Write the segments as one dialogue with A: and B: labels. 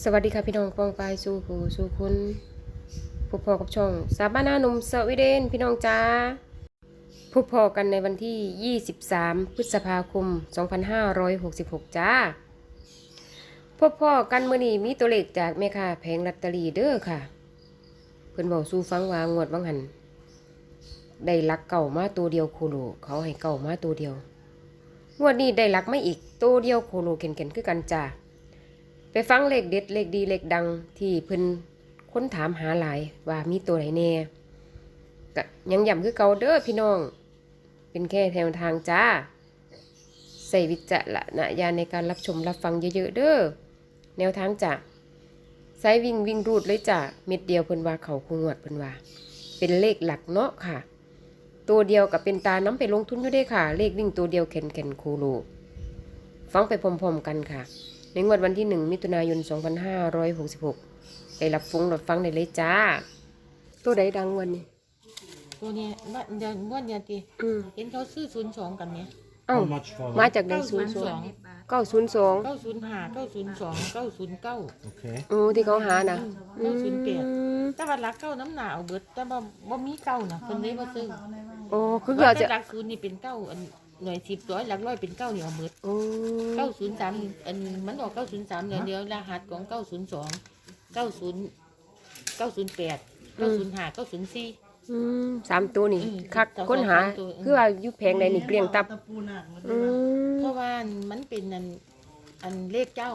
A: สวัสดีค่ะพี่น้องปองปายสู่ผู้สู่คุณผู้พอกับช่องสาบานาหนุ่มสวีเดนพี่น้องจ้าผู้พอกันในวันที่ 23 พฤษภาคม 2566 จ้าพบพ่อกันมื้อนี้มีตัวเลขจากแม่ค้าแผงลอตเตอรี่เด้อค่ะ เพิ่นบอกสู่ฟังว่างวดวังหันได้ลักเก่ามาตัวเดียวโคโลเขาให้เก่ามาตัวเดียวงวดนี้ได้ลักไม่อีกตัวเดียวโคโลเข็นๆคือกันจ้า ไปฟังเลขเด็ดเลขดีเลขดังที่เพิ่นค้นถามหาหลายว่ามีตัวไหนแน่ก็ยังย้ำคือเก่าเด้อพี่น้อง เป็นแค่แนวทางจ้า ใส่วิจารณญาณในการรับชมรับฟังเยอะๆเด้อแนวทางจ้ะใส่วิ่งวิ่งรูดเลยจ้ะเม็ดเดียวเพิ่นว่าเขาคงวดเพิ่นว่า เป็นเลขหลักเนาะค่ะ ตัวเดียวกับเป็นตาน้ำไปลงทุนอยู่ได้ค่ะ เลขวิ่งตัวเดียวแข็นแข็นคูโลฟังไปพร้อมๆกันค่ะ ในงวดวันที่ 1 มิถุนายน 2566ได้รับฟงรับฟังได้เลยจ้า ตัวใดดังวันนี้
B: ตัวเนี้ยว่าเดี๋ยวว่าเดี๋ยวตี
A: อืม
B: เห็นเขาซื้อศูนย์สองกันเนี่ย
A: เอ้า
C: How much for
A: มา
C: that?
A: จากใดศูนย์สองเก้าศูนย์สอง
B: เก้าศูนย์ห้าเก้าศูนย์สองเก้าศูนย์เก้า
C: Okay.
A: โอ้ที่เขาหานะ
B: เก้าศูนย์แปด
A: อืม
B: แต่ว่ารักเก้าน้ำหนาเอาเบิดแต่ว่าบ่มีเก้านะคนเลยว่าซื้อ
A: โอ้คือ
B: ว่า
A: เราจะ
B: แต่รักศูนย์นี่เป็นเก้าอัน หน่วยสิบร้อยรักร้อยเป็นเก้าเนี่ยเอาเบิด
A: โอ้
B: เก้าศูนย์สามอันมันออกเก้าศูนย์สามเดียวเดียวรหัสของเก้าศูนย์สองเก้าศูนย์เก้าศูนย์แปดเก้าศูนย์ห้าเก้าศูนย์สี่
A: อืมสามตัวนี่
B: อืม
A: คัก
B: สอง
A: ค้นหา
B: สามตัวอืม
A: คือว่าอยุแพงใดนี่เกลี้ยงตับอืม
B: เพราะว่ามันเป็นอันอันเลขเจ้า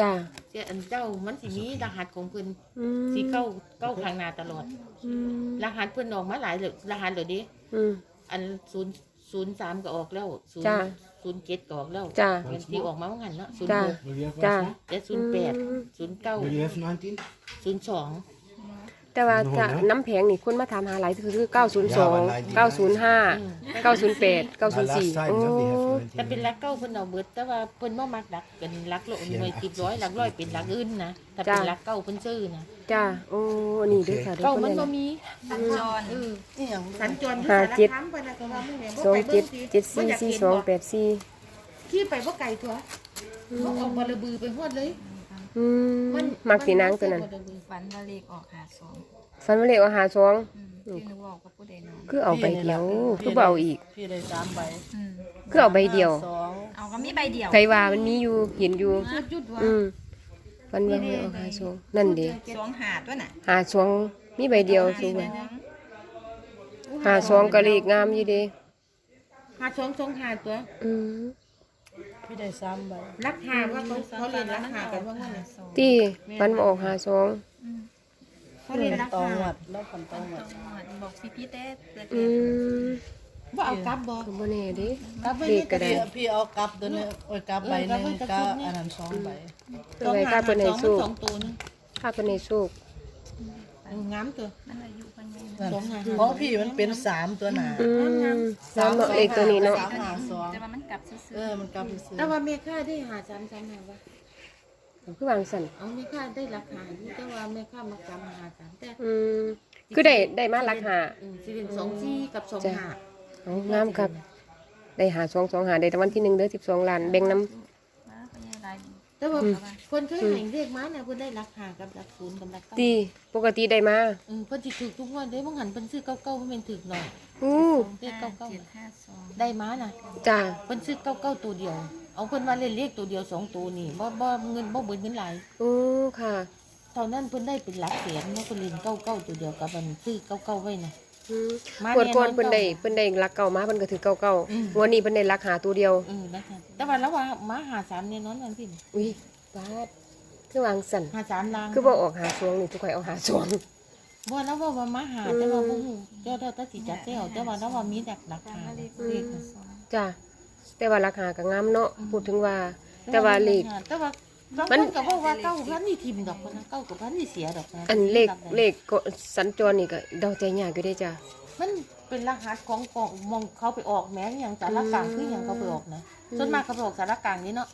A: จ้า
B: เจ้าอันเจ้ามันสิมีรหัสของเพิ่น
A: อืม
B: สีเก้าเก้าข้างหน้าตลอด
A: อืม
B: รหัสเพิ่นออกมาหลายเลยรหัสเลยดิ
A: อืม
B: อันศูนย์ ศูนย์สามก็ออกแล้วศูน
A: จ้า
B: ย์ศูนย์เจ็ดก็ออกแล้ว
A: จ้า
B: เป็นที่ออกมาว่างั้นเนาะศูนย์
A: จ้า
B: หก
C: Will you have
A: จ้า
C: one more?
B: เจ็ดศูนย์แปดศูนย์เก้า
C: Will you have 19?
B: ศูนย์สอง
A: แต่ว่า
C: โอ้โห
A: ถ้า
C: นะ
A: น้ำแพงนี่คนมาถามหาหลายคือ 902 905 908 904โอ้
B: แต่เป็นรักเก้าเพิ่นเอาเบิดแต่ว่าเพิ่นบ่มักรักกันรักโลหน่วยสิบร้อยรักร้อยเป็นรักอื่นนะถ้าเป็นรักเก้าเพิ่นซื้อนะ
A: จ้าโอ้อันนี่ด้วยค่ะทุก
B: เก้า
A: คน
B: มัน
A: เล
B: บ่
A: ย
B: มี
D: สัญจร
B: เออ
D: นี่อย่าง
B: สัญจรที่
A: ห้า
B: สาร
A: เจ็ด
B: คามไปนะก็ว่ามึงแม่บ่
A: สอง
B: ไป
A: เจ็
B: เบิ่
A: ด
B: งสิ
A: เจ็ดสี่
B: บ่อยาก
A: สี่
B: เห็น
A: สอง
B: บ่
A: แปดสี่
B: ขี่ไปบ่ไกลตัวบ่เอาบลบือไปฮอดเลย
A: อืมมักสีนางตัวนั้น
D: ฝันว่าเลขออกหาสอง
A: ฟันมาเลขเอาหาสอง
D: อืมที่หนูบอกกับผู้ใดนอน
A: คือเอาใบเดียว คือเบเอาอีก
E: พี่ได้สามใบ
D: อืม
A: คือเอาใบเดียว
E: สอง
D: เอาก็มีใบเดียว
A: ใครว่ามันมีอยู่เห็นอยู่
B: จุดจุดว่า
A: อืมฟันว่าให้เอาหาสองนั่นเดี
D: สองหาตัวน่ะ
A: หาสองมีใบเดียวสูงหาสองก็เลขงามอยู่เดี
B: หาสองสองหาตัว
A: อืม
E: พี่ได้สามใบ
B: รักหาว่าเขาเขาเรียนรักหากันว่าไงน่ะ
A: ที่ฟันมาออกหาสอง
B: เขาเรียนรัก
E: ตอง
B: หา
E: วัดแล้วพันตองวัด
D: บอกพี่พี่เต้เพื่อน
A: อืม
B: ว่าเอากลับบ่
A: ก็บ่แน่เดิ
B: กลับไป
A: เลขก็ได้
E: พี่พี่เอากลับตัวนี้โอ้ยกลับใบหนึงก็อันนั้นสองใบ
A: ตัวใบค่าเพิ่นให้
B: ส
A: สู้
B: องตัวนึง
A: ค่าเพิ่นให้สู้
B: งามตัว
D: มันอายุมันไม่
E: นั่น
B: สองหา
E: ของพี่มันเป็นสามตัวหนา
A: อืมสามเนาะเลขตัวนี้เนาะ
E: สามหาสอง
D: แต่ว่ามันกลับซื้
E: เอ
D: อ
E: อมันกลับไปซื้อ
B: แต่ว่าแม่ค่าได้หาสามสามหาวะ
A: คือวางสั่น
B: เอาแม่ค่าได้รักหาอยู่แต่ว่าแม่ค่ามาจำหาสามแต่
A: อืมคือได้ได้มาหลักหา
B: อืมสิเป็นสองสี่กับสองหา
A: เอางามครับ ได้หาสองสองหาได้รางวัลที่หนึ่งเด้อสิบสองล้านแบ่งน้
D: มาก็ยังไร
B: แต่ว่าคนเคยเห็นเรียกมาเนี่ยเพิ่นได้รักหากับรักศูนย์กับรักเก้าำ
A: ตีปกติได้มา
B: เออเพิ่นสิถูกทุกงวันได้บางหันเพิ่นซื้อเก้าเก้ามันเป็นถึกหน่อย
A: อู้
B: เลข
D: ห้า
B: เก้าเก้า
D: เจ็ดห้าสอง
B: ได้มาน่ะ
A: จ้า
B: เพิ่นซื้อเก้าเก้าตัวเดียว เอาเพิ่นมาเล่นเลขตัวเดียวสองตัวนี่บ่บ่เงินบ่เบิดเงินหลาย
A: อู้ค่ะ
B: ตอนนั้นเพิ่นได้เป็นหลักแสนเนาะเพิ่นเล่นเก้าเก้าตัวเดียวกับมันซื้อเก้าเก้าไว้น่ะ
A: อื ม
B: มา
A: ปวดก่อน
B: แน่นอน
A: เพิ่นได้เพิ่นได้รักเก่ามาเพิ่นก็ถือเก่าเก่า
B: อืม
A: วันนี้เพิ่นได้รักหาตัวเดียว
B: เออนะคะแต่ว่าแล้วว่ามาหาสามเนี่ยนอนนั่นพี่
A: อุ้ยบาดคือวางสั่น
B: หาสามลาง
A: คือบ่ออกหาสวงนี่ทุกคนเอาหาสวง
B: บ่แล้วว่าว่ามาหาแต่ว่าบ่ฮู้เจ้าเจ้าตัดสิจับเจ้าแต่ว่าแล้วว่ามีดักดักหาเลขน่ะ
A: จ้าแต่ว่ารักหาก็งามเนาะพูดถึงว่า แต่ว่าเลข
B: แต่ว่า บาง
A: มั
B: คนนก็บอกว่าเก้าพันนี่ทิมดอกนะเก้ากับพันนี่เสียดอกนะ
A: อันเลขเลขก็สัญจรนี่ก็เดาใจยากอยู่ได้จ้า
B: มันเป็นรหัสของกองมองเขาไปออกแม้อย่างสารกลางคืออย่างเขาไปออกนะส่วนมากเขาไปออกสารกลางนี่เนาะ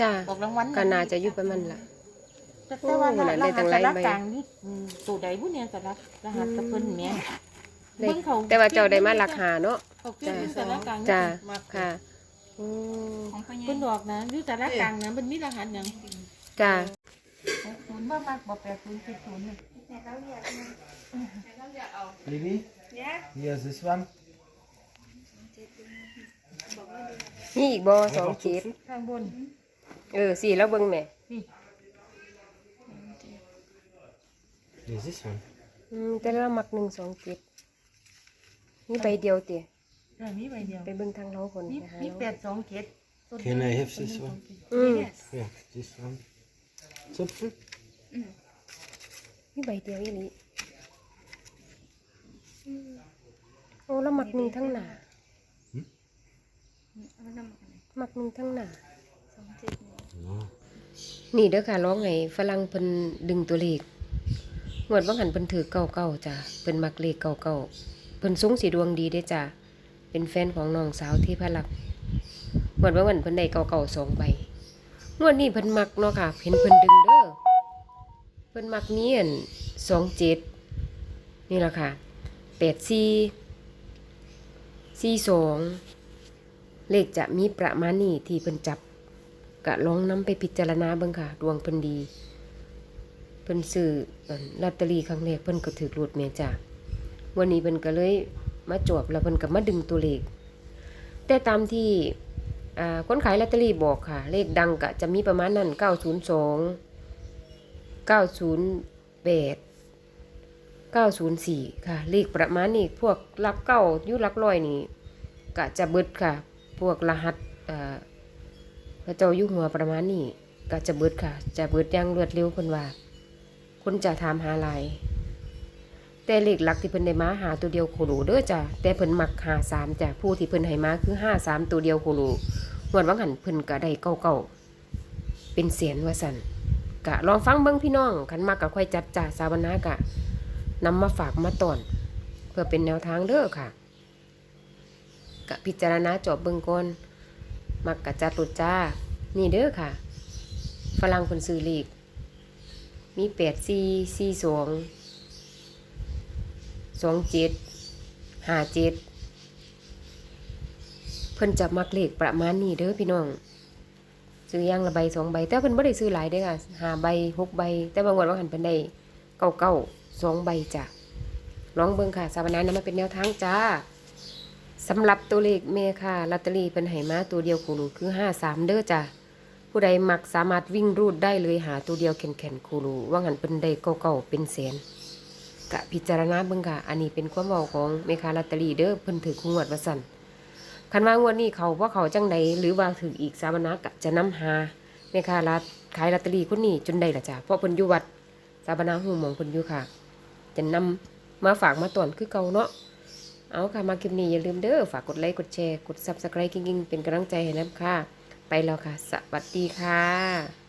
A: จ้า
B: ออกรางวัล
A: ก็น่าจะอยู่ประมาณละ
B: แต่แต่ว่า
A: โอ้ย
B: ร
A: ได้
B: หัส
A: ตั้งหลา
B: สายร
A: ใบ
B: กลางนี่อืมตัวใดผู้เนี่ยสารรหัสกับเพิ่นแม่
A: เลข
B: เบิ่งเขา
A: แต่ว่าเจ้าได้มารักหาเนาะ
B: เขาเขียนอยู่สารกลาง
A: จ้า
E: มาก
A: ค่ะโอ้
D: ของพ่อใหญ่
B: เพิ่นบอกนะอยู่สารกลางนะมันมีรหัสหยัง
A: จ้า
D: ของ
B: บ่มักบ่แปดศูนย์เจ็ดศูนย์นี่
C: Baby? Yeah. Yes, this one.
A: นี่อีกบอสองเจ็ด
B: ข้างบน
A: เออสี่แล้วเบิ่งแหม่
C: Yes, this one.
A: อืมแต่ละมักหนึ่งสองเจ็ดนี่ใบเดียวเตี๋ย
B: เออมีใบเดียว
A: ไปเบิ่งทางเราคน
B: มี
A: นะคะ
B: มีแปดสองเจ็ด
C: Can I have this one?
A: อืม
C: Yeah, this one. Zupfen?
A: นี่ใบเดียวอีนี้โอ้แล้วมักหนึ่งทั้งหนา
D: เอาน้ำมันไหน
A: มักหนึ่งทั้งหนา
D: สองเจ็ดหนึ่ง
C: No.
A: นี่เด้อค่ะร้องให้ฝรั่งเพิ่นดึงตัวเลขงวดว่างหันเพิ่นถือเก้าเก้าจ้ะเพิ่นมักเลขเก้าเก้าเพิ่นสูงสีดวงดีเด้อจ้ะ เป็นแฟนของน้องสาวที่พระลักษณ์งวดว่างหันเพิ่นได้เก้าเก้าสองใบงวดนี้เพิ่นมักเนาะค่ะเห็นเพิ่นดึงเด้อเพิ่นมักเมีอันสองเจ็ดนี่แหละค่ะแปดสี่สี่สองเลขจะมีประมาณนี้ที่เพิ่นจับกะลองนำไปพิจารณาเบิ่งค่ะ ดวงเพิ่นดีเพิ่นซื้ออั่นลอตเตอรี่ครั้งแรกเพิ่นก็ถูกรูดแม่จ้ะวันนี้เพิ่นก็เลย มาจวบแล้วเพิ่นก็มาดึงตัวเลข แต่ตามที่คนขายลอตเตอรี่บอกค่ะ เลขดังก็จะมีประมาณนั้น 902 908 904 ค่ะ เลขประมาณนี้พวกหลักเก้ายู่หลักร้อยนี่ก็จะเบิดค่ะ พวกรหัสพระเจ้ายู่หัวประมาณนี้ก็จะเบิดค่ะ จะเบิดย่างรวดเร็วเพิ่นว่า คนจะถามหาลาย แต่เลขหลักที่เพิ่นได้มาหาตัวเดียวโคโลเด้อจ้ะแต่เพิ่นมักหาสามจ้ะผู้ที่เพิ่นให้มาคือห้าสามตัวเดียวโคโลงวดวังหันเพิ่นก็ได้เก้าเก้าเป็นเสียนว่าสันกะลองฟังเบิ่งพี่น้องคันมากก็ค่อยจัดจ้ะสาวนากะนำมาฝากมาตอน เพื่อเป็นแนวทางเด้อค่ะกะพิจารณาจอบเบิ่งก่อนมักกะจัดรุดจ้า นี่เด้อค่ะ ฝรั่งคนซื้อเลขมีแปดสี่สี่สอง สองเจ็ดห้าเจ็ดเพิ่นจะมักเลขประมาณนี้เด้อพี่น้องซื้อย่างละใบสองใบ แต่เพิ่นไม่ได้ซื้อหลายเด้อค่ะห้าใบหกใบ แต่บางวันว่าหันเพิ่นได้เก้าเก้าสองใบจ้ะลองเบิ่งค่ะสาวนานะมาเป็นแนวทางจ้าสำหรับตัวเลขเมค่ะลอตเตอรี่เป็นไหมาตัวเดียวคูรูคือห้าสามเด้อจ้ะผู้ใดมักสามารถวิ่งรูดได้เลยหาตัวเดียวแข็งแข็งคูรูว่างันเป็นได้เก่าๆเป็นแสน กะพิจารณาเบิ่งค่ะ อันนี้เป็นความเบาของเมคาลอตเตอรี่เด้อเพิ่นถือคงวดว่าสั่นคันว่างวดนี้เขาว่าเขาจังใดหรือว่าถืออีกสามนักะจะนำหาเมคาลัดขายลอตเตอรี่คนนี้จนได้ละจ้ะเพราะเพิ่นอยู่วัดสามนาหูหมองเพิ่นอยู่ค่ะ จะนำมาฝากมาตอนคือเก่าเนาะเอาค่ะมาคลิปนี้อย่าลืมเด้อฝากกดไลค์กดแชร์กด subscribe กิ้งๆเป็นกำลังใจให้น้ำค่ะ ไปแล้วค่ะ สวัสดีค่ะ